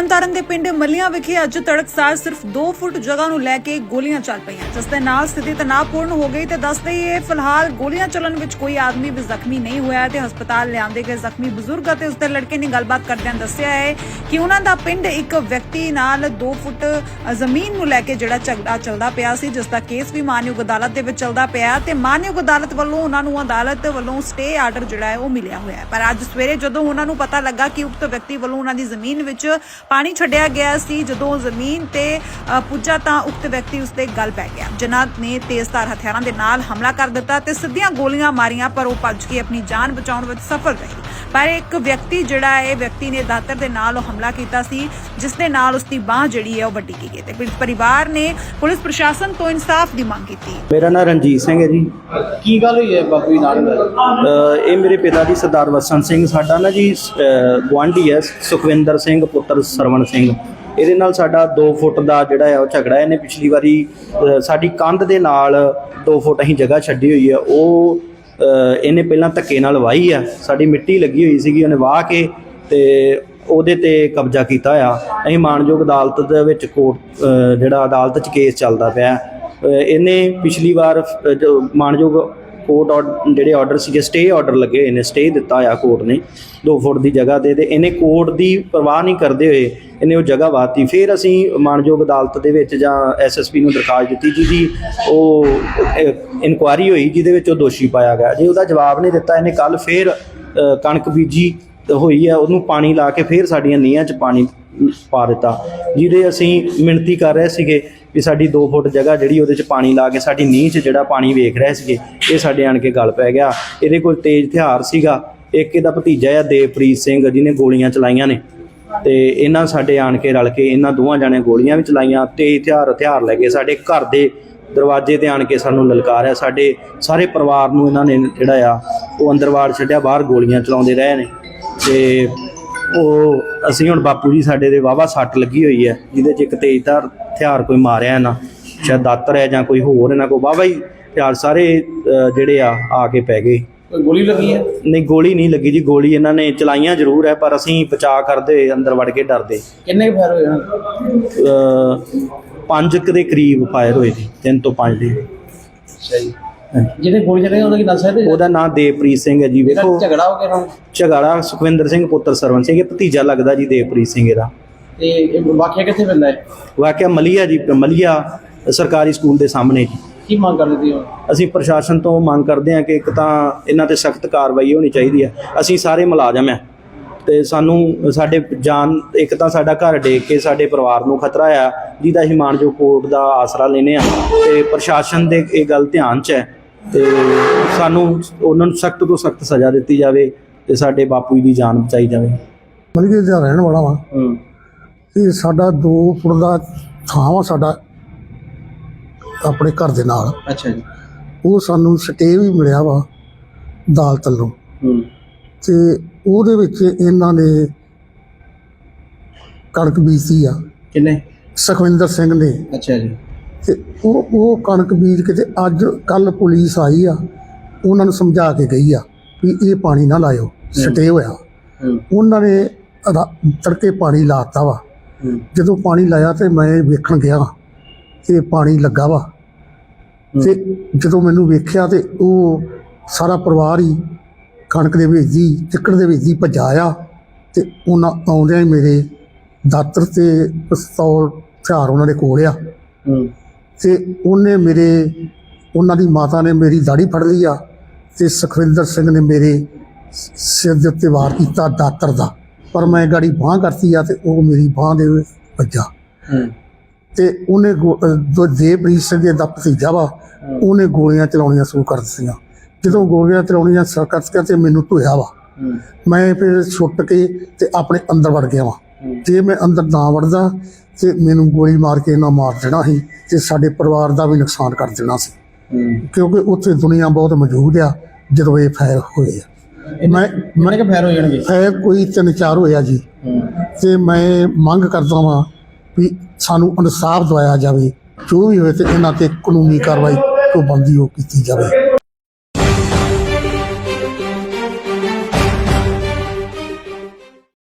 ਤਰਨਤਾਰਨ ਦੇ ਪਿੰਡ ਮੱਲੀਆਂ ਵਿਖੇ ਅੱਜ ਤੜਕਸਾਰ ਸਿਰਫ 2 ਫੁੱਟ ਜਗ੍ਹਾ ਨੂੰ ਲੈ ਕੇ ਗੋਲੀਆਂ ਚੱਲ ਪਈਆਂ। ਜਿਸ ਦੇ ਨਾਲ ਸਥਿਤੀ ਤਣਾਅਪੂਰਨ ਹੋ ਗਈ ਤੇ ਦੱਸਦੇ ਹੀ ਫਿਲਹਾਲ ਗੋਲੀਆਂ ਚੱਲਣ ਵਿੱਚ ਕੋਈ ਆਦਮੀ ਵੀ ਜ਼ਖਮੀ ਨਹੀਂ ਹੋਇਆ ਤੇ ਹਸਪਤਾਲ ਲਿਆਂਦੇ ਗਏ ਜ਼ਖਮੀ ਬਜ਼ੁਰਗ ਅਤੇ ਉਸਦੇ ਲੜਕੇ ਨੇ ਗੱਲਬਾਤ ਕਰਦਿਆਂ ਦੱਸਿਆ ਹੈ ਕਿ ਉਹਨਾਂ ਦਾ ਪਿੰਡ ਇੱਕ ਵਿਅਕਤੀ ਨਾਲ 2 ਫੁੱਟ ਜ਼ਮੀਨ ਨੂੰ ਲੈ ਕੇ ਜਿਹੜਾ ਝਗੜਾ ਚੱਲਦਾ ਪਿਆ ਸੀ, ਜਿਸ ਦਾ ਕੇਸ ਵੀ ਮਾਨਯੋਗ ਅਦਾਲਤ ਦੇ ਵਿੱਚ ਚੱਲਦਾ ਪਿਆ ਤੇ ਮਾਨਯੋਗ ਅਦਾਲਤ ਵੱਲੋਂ ਉਹਨਾਂ ਨੂੰ ਅਦਾਲਤ ਵੱਲੋਂ ਸਟੇ ਆਰਡਰ ਜਿਹੜਾ ਹੈ ਉਹ ਮਿਲਿਆ ਹੋਇਆ ਹੈ। ਪਰ ਅੱਜ ਸਵੇਰੇ ਜਦੋਂ ਉਹਨਾਂ ਨੂੰ ਪਤਾ ਲੱਗਾ ਕਿ ਉਕਤ ਵਿਅਕਤੀ ਵੱਲੋਂ ਉਹਨਾਂ ਦੀ ਜ਼ਮੀਨ ਵਿੱਚ ਪਾਣੀ ਛੱਡਿਆ ਗਿਆ ਸੀ ਜਦੋਂ ਜ਼ਮੀਨ ਤੇ ਪੁੱਜਾ ਤਾਂ ਉਕਤ ਵਿਅਕਤੀ ਉਸਤੇ ਗਲ ਪੈ ਗਿਆ। ਜਿਨ੍ਹਾਂ ਨੇ ਤੇਜ਼ਧਾਰ ਹਥਿਆਰਾਂ ਦੇ ਨਾਲ ਹਮਲਾ ਕਰ ਦਿੱਤਾ ਤੇ ਸਿੱਧੀਆਂ ਗੋਲੀਆਂ ਮਾਰੀਆਂ ਪਰ ਉਹ ਭੱਜ ਕੇ ਆਪਣੀ ਜਾਨ ਬਚਾਉਣ ਵਿੱਚ ਸਫਲ ਰਹੀ। ਪਰ ਇੱਕ ਵਿਅਕਤੀ ਜਿਹੜਾ ਹੈ ਵਿਅਕਤੀ ਨੇ ਦਾਤਰ ਦੇ ਨਾਲ ਉਹ ਹਮਲਾ ਕੀਤਾ ਸੀ ਜਿਸ ਦੇ ਨਾਲ ਉਸਦੀ ਬਾਹ ਜਿਹੜੀ ਹੈ ਉਹ ਵੱਢੀ ਗਈ ਹੈ। ਤੇ ਪਰਿਵਾਰ ਨੇ ਪੁਲਿਸ ਪ੍ਰਸ਼ਾਸਨ ਤੋਂ ਇਨਸਾਫ ਦੀ ਮੰਗ ਕੀਤੀ। ਮੇਰਾ ਨਾਮ ਰਣਜੀਤ ਸਿੰਘ ਹੈ ਜੀ। ਕੀ ਗੱਲ ਹੋਈ ਹੈ ਬਾਪੂ ਜੀ ਨਾਲ? ਇਹ ਮੇਰੇ ਪਿਤਾ ਜੀ ਸਰਦਾਰ ਵਸਨ ਸਿੰਘ ਸਾਡਾ ਨਾ ਜੀ ਗਵਾਂਢੀ ਹੈ ਸੁਖਵਿੰਦਰ ਸਿੰਘ ਪੁੱਤਰ ਸਰਵਣ ਸਿੰਘ। ਇਹਦੇ ਨਾਲ ਸਾਡਾ 2 ਫੁੱਟ ਦਾ ਜਿਹੜਾ ਹੈ ਉਹ ਝਗੜਾ ਇਹਨੇ ਪਿਛਲੀ ਵਾਰੀ ਸਾਡੀ ਕੰਧ ਦੇ ਨਾਲ 2 ਫੁੱਟ ਅਸੀਂ ਜਗ੍ਹਾ ਛੱਡੀ ਹੋਈ ਹੈ। ਉਹ ਇਹਨੇ ਪਹਿਲਾਂ ਧੱਕੇ ਨਾਲ ਵਾਹੀ ਆ। ਸਾਡੀ ਮਿੱਟੀ ਲੱਗੀ ਹੋਈ ਸੀਗੀ ਉਹਨੇ ਵਾਹ ਕੇ ਤੇ ਉਹਦੇ ਤੇ ਕਬਜ਼ਾ ਕੀਤਾ ਆ ਅਸੀਂ ਮਾਨਯੋਗ ਅਦਾਲਤ ਦੇ ਵਿੱਚ ਕੋਰਟ ਜਿਹੜਾ ਅਦਾਲਤ 'ਚ ਕੇਸ ਚੱਲਦਾ ਪਿਆ। ਇਹਨੇ ਪਿਛਲੀ ਵਾਰ ਅ, ਜੋ ਮਾਨਯੋਗ ਕੋਰਟ ਆਰਡਰ ਜਿਹੜੇ ਆਰਡਰ ਸੀਗੇ ਸਟੇ ਆਰਡਰ ਲੱਗੇ ਹੋਏ ਨੇ ਸਟੇ ਦਿੱਤਾ ਆ ਕੋਰਟ ਨੇ 2 ਫੁੱਟ ਦੀ ਜਗ੍ਹਾ ਤੇ ਤੇ ਇਹਨੇ ਕੋਰਟ ਦੀ ਪਰਵਾਹ ਨਹੀਂ ਕਰਦੇ ਹੋਏ ਇਹਨੇ ਉਹ ਜਗ੍ਹਾ ਵਾਤੀ। ਫਿਰ ਅਸੀਂ ਮਾਨਯੋਗ ਅਦਾਲਤ ਦੇ ਵਿੱਚ ਜਾਂ ਐਸਐਸਪੀ ਨੂੰ ਦਰਖਾਸਤ ਦਿੱਤੀ ਜਿਹਦੀ ਉਹ ਇਨਕੁਆਰੀ ਹੋਈ, ਜਿਹਦੇ ਵਿੱਚ ਉਹ ਦੋਸ਼ੀ ਪਾਇਆ ਗਿਆ। ਜੇ ਉਹਦਾ ਜਵਾਬ ਨਹੀਂ ਦਿੱਤਾ, ਇਹਨੇ ਕੱਲ ਫਿਰ ਕਣਕ ਬੀਜੀ ਹੋਈ ਆ, ਉਹਨੂੰ ਪਾਣੀ ਲਾ ਕੇ ਫਿਰ ਸਾਡੀਆਂ ਨੀਹਾਂ 'ਚ ਪਾਣੀ ਪਾ ਦਿੱਤਾ, ਜਿਹਦੇ ਅਸੀਂ ਮਿਣਤੀ ਕਰ ਰਹੇ ਸੀਗੇ। ਵੀ ਸਾਡੀ 2 ਫੁੱਟ ਜਗ੍ਹਾ ਜਿਹੜੀ ਉਹਦੇ 'ਚ ਪਾਣੀ ਲਾ ਕੇ ਸਾਡੀ ਨੀਂਹ 'ਚ ਜਿਹੜਾ ਪਾਣੀ ਵੇਖ ਰਹੇ ਸੀਗੇ, ਇਹ ਸਾਡੇ ਆਣ ਕੇ ਗਲ ਪੈ ਗਿਆ। ਇਹਦੇ ਕੋਲ ਤੇਜ਼ ਹਥਿਆਰ ਸੀਗਾ। ਇੱਕ ਇਹਦਾ ਭਤੀਜਾ ਆ, ਦੇਵਪ੍ਰੀਤ ਸਿੰਘ, ਜਿਹਨੇ ਗੋਲੀਆਂ ਚਲਾਈਆਂ ਨੇ। ਤੇ ਇਹਨਾਂ ਸਾਡੇ ਆਣ ਕੇ ਰਲ ਕੇ ਇਹਨਾਂ ਦੋਵਾਂ ਜਾਣੇ ਗੋਲੀਆਂ ਵੀ ਚਲਾਈਆਂ। ਤੇ ਹਥਿਆਰ ਹਥਿਆਰ ਲੈ ਕੇ ਸਾਡੇ ਘਰ ਦੇ ਦਰਵਾਜ਼ੇ ਤੇ ਆਣ ਕੇ ਸਾਨੂੰ ਲਲਕਾਰਿਆ ਸਾਡੇ ਸਾਰੇ ਪਰਿਵਾਰ ਨੂੰ ਇਹਨਾਂ ਨੇ ਜਿਹੜਾ ਆ, ਉਹ ਅੰਦਰ ਵਾੜ ਛੱਡਿਆ, ਬਾਹਰ ਗੋਲੀਆਂ ਚਲਾਉਂਦੇ ਰਹੇ ਨੇ। ਤੇ ਉਹ ਅਸੀਂ ਹੁਣ ਬਾਪੂ ਜੀ ਸਾਡੇ ਦੇ ਵਾਵਾ ਸੱਟ ਲੱਗੀ ਹੋਈ ਹੈ ਜਿਹਦੇ 'ਚ ਇੱਕ ਤੇਜ਼ਧਾਰ ਹਥਿਆਰ ਕੋਈ ਮਾਰਿਆ ਨਾ ਸ਼ਾਇਦ ਦਾਤਰ ਹੈ ਜਾਂ ਕੋਈ ਹੋਰ ਇਹਨਾਂ ਕੋਲ ਵਾਵਾ ਹੀ ਹਥਿਆਰ ਸਾਰੇ ਜਿਹੜੇ ਆ ਆ ਕੇ ਪੈ ਗਏ। ਗੋਲੀ ਲੱਗੀ ਹੈ? ਨਹੀਂ ਗੋਲੀ ਨਹੀਂ ਲੱਗੀ ਜੀ ਗੋਲੀ ਇਹਨਾਂ ਨੇ ਚਲਾਈਆਂ ਜ਼ਰੂਰ ਹੈ ਪਰ ਅਸੀਂ ਬਚਾਅ ਕਰਦੇ ਅੰਦਰ ਵੜ ਕੇ ਡਰਦੇ। ਕਿੰਨੇ ਕੁ ਫਾਇਰ ਹੋਏ ਹਨ? ਪੰਜ ਕੁ ਦੇ ਕਰੀਬ ਫਾਇਰ ਹੋਏ ਜੀ ਤਿੰਨ ਤੋਂ ਪੰਜ ਦੇ। ਅੱਛਾ ਜੀ। ਜਿਹਨੇ ਗੋਲੀ ਚਲਾਈ ਉਹਦਾ ਕੀ ਨਾਂ ਹੈ? ਤੇ ਉਹਦਾ ਨਾਮ ਦੇਵਪ੍ਰੀਤ ਸਿੰਘ ਹੈ ਜੀ ਵੇਖੋ। ਝਗੜਾ ਹੋ ਗਿਆ ਝਗੜਾ ਸੁਖਵਿੰਦਰ ਸਿੰਘ ਪੁੱਤਰ ਸਰਵਨ ਸਿੰਘ ਇਹ ਭਤੀਜਾ ਲੱਗਦਾ ਜੀ ਦੇਵਪ੍ਰੀਤ ਸਿੰਘ ਇਹਦਾ। ਤੇ ਇਹ ਵਾਕਿਆ ਕਿੱਥੇ ਪੈਂਦਾ ਹੈ? ਵਾਕਿਆ ਮਲੀਆ ਜੀ ਮਲੀਆ ਸਰਕਾਰੀ ਸਕੂਲ ਦੇ ਸਾਹਮਣੇ ਜੀ। ਕੀ ਮੰਗ ਕਰਦੇ ਹੁਣ? ਅਸੀਂ ਪ੍ਰਸ਼ਾਸਨ ਤੋਂ ਮੰਗ ਕਰਦੇ ਹਾਂ ਕਿ ਇੱਕ ਤਾਂ ਇਹਨਾਂ ਤੇ ਸਖਤ ਕਾਰਵਾਈ ਹੋਣੀ ਚਾਹੀਦੀ ਹੈ। ਅਸੀਂ ਸਾਰੇ ਮੁਲਾਜ਼ਮ ਹਾਂ ਤੇ ਸਾਨੂੰ ਸਾਡੇ ਜਾਨ ਇੱਕ ਤਾਂ ਸਾਡਾ ਘਰ ਡੇਕ ਕੇ ਸਾਡੇ ਪਰਿਵਾਰ ਨੂੰ ਖਤਰਾ ਆ ਜਿਹਦਾ ਅਸੀਂ ਮਾਨਜੋ ਕੋਰਟ ਦਾ ਆਸਰਾ ਲੈਨੇ ਆ ਤੇ ਪ੍ਰਸ਼ਾਸਨ ਦੇ ਇਹ ਗੱਲ ਧਿਆਨ 'ਚ ਹੈ ਤੇ ਸਾਨੂੰ ਉਹਨਾਂ ਨੂੰ ਸਖਤ ਤੋਂ ਸਖਤ ਸਜ਼ਾ ਦਿੱਤੀ ਜਾਵੇ ਤੇ ਸਾਡੇ ਬਾਪੂ ਦੀ ਜਾਨ ਬਚਾਈ ਜਾਵੇ। ਮਲਗੇ ਦਾ ਰਹਿਣ ਵਾਲਾ ਵਾ। ਹੂੰ। ਇਹ ਸਾਡਾ 2 ਫੁੱਟ ਦਾ ਥਾਂ ਵਾ ਸਾਡਾ ਆਪਣੇ ਘਰ ਦੇ ਨਾਲ। ਅੱਛਾ ਜੀ। ਉਹ ਸਾਨੂੰ ਸਟੇ ਵੀ ਮਿਲਿਆ ਵਾ ਅਦਾਲਤ ਹੂੰ। ਤੇ ਉਹਦੇ ਵਿੱਚ ਇਹਨਾਂ ਨੇ ਕਣਕ ਬੀਜੀ ਆ। ਕਿੰਨੇ? ਸੁਖਵਿੰਦਰ ਸਿੰਘ ਨੇ। ਅੱਛਾ ਜੀ। ਤੇ ਉਹ ਉਹ ਕਣਕ ਬੀਜ ਕੇ ਤੇ ਅੱਜ ਕੱਲ ਪੁਲਿਸ ਆਈ ਆ। ਉਹਨਾਂ ਨੂੰ ਸਮਝਾ ਕੇ ਗਈ ਆ ਵੀ ਇਹ ਪਾਣੀ ਨਾ ਲਾਇਓ। ਸਟੇ ਹੋਇਆ। ਉਹਨਾਂ ਨੇ ਤੜਕੇ ਪਾਣੀ ਲਾਤਾ ਵਾ। ਜਦੋਂ ਪਾਣੀ ਲਾਇਆ ਤੇ ਮੈਂ ਵੇਖਣ ਗਿਆ ਤੇ ਪਾਣੀ ਲੱਗਾ ਵਾ। ਤੇ ਜਦੋਂ ਮੈਨੂੰ ਵੇਖਿਆ ਤੇ ਉਹ ਸਾਰਾ ਪਰਿਵਾਰ ਹੀ ਕਣਕ ਦੇ ਵਿੱਚ ਹੀ ਚਿੱਕੜ ਦੇ ਵਿੱਚ ਹੀ ਭੱਜਾ ਆ ਤੇ ਉਹਨਾਂ ਆਉਂਦਿਆਂ ਹੀ ਮੇਰੇ ਦਾਤਰ ਤੇ ਪਿਸਤੌਲ ਹਥਿਆਰ ਉਹਨਾਂ ਦੇ ਕੋਲ ਆ। ਤੇ ਉਹਨੇ ਮੇਰੇ ਉਹਨਾਂ ਦੀ ਮਾਤਾ ਨੇ ਮੇਰੀ ਦਾੜੀ ਫੜ ਲਈ ਆ ਤੇ ਸੁਖਵਿੰਦਰ ਸਿੰਘ ਨੇ ਮੇਰੇ ਸਿਰ ਦੇ ਉੱਤੇ ਵਾਰ ਕੀਤਾ ਦਾਤਰ ਦਾ। ਪਰ ਮੈਂ ਗਾੜੀ ਬਾਹ ਕਰਤੀ ਆ ਤੇ ਉਹ ਮੇਰੀ ਬਾਹ ਦੇ ਵੱਜਾ। ਤੇ ਉਹਨੇ ਅਹ ਜੋ ਦੇਵਪ੍ਰੀਤ ਸਿੰਘ ਦਾ ਭਤੀਜਾ ਵਾ ਉਹਨੇ ਗੋਲੀਆਂ ਚਲਾਉਣੀਆਂ ਸ਼ੁਰੂ ਕਰ ਦਿੱਤੀਆਂ। ਜਦੋਂ ਗੋਲੀਆਂ ਚਲਾਉਣੀਆਂ ਸ਼ੁਰੂ ਕਰ ਦਿੱਤੀਆਂ ਤੇ ਮੈਨੂੰ ਧੋਇਆ ਵਾ। ਮੈਂ ਫਿਰ ਛੁੱਟ ਕੇ ਤੇ ਆਪਣੇ ਅੰਦਰ ਵੜ ਗਿਆ ਵਾ। ਜੇ ਮੈਂ ਅੰਦਰ ਨਾ ਵੜਦਾ ਤੇ ਮੈਨੂੰ ਗੋਲੀ ਮਾਰ ਕੇ ਇਹਨਾਂ ਮਾਰ ਦੇਣਾ ਸੀ ਤੇ ਸਾਡੇ ਪਰਿਵਾਰ ਦਾ ਵੀ ਨੁਕਸਾਨ ਕਰ ਦੇਣਾ ਸੀ। ਕਿਉਂਕਿ ਉੱਥੇ ਦੁਨੀਆ ਬਹੁਤ ਮੌਜੂਦ ਆ ਜਦੋਂ ਇਹ ਫਾਇਰ ਹੋਏ ਆ। ਮੈਂ ਕਿੰਨੇ ਕੁ ਫਾਇਰ ਹੋ ਜਾਣਗੇ। ਫਾਇਰ ਕੋਈ ਤਿੰਨ ਚਾਰ ਹੋਇਆ ਜੀ। ਤੇ ਮੈਂ ਮੰਗ ਕਰਦਾ ਵਾਂ ਵੀ ਸਾਨੂੰ ਇਨਸਾਫ ਦਵਾਇਆ ਜਾਵੇ, ਜੋ ਵੀ ਹੋਵੇ ਤੇ ਇਹਨਾਂ ਤੇ ਕਾਨੂੰਨੀ ਕਾਰਵਾਈ ਤੋਂ ਬੰਦੀ ਉਹ ਕੀਤੀ ਜਾਵੇ।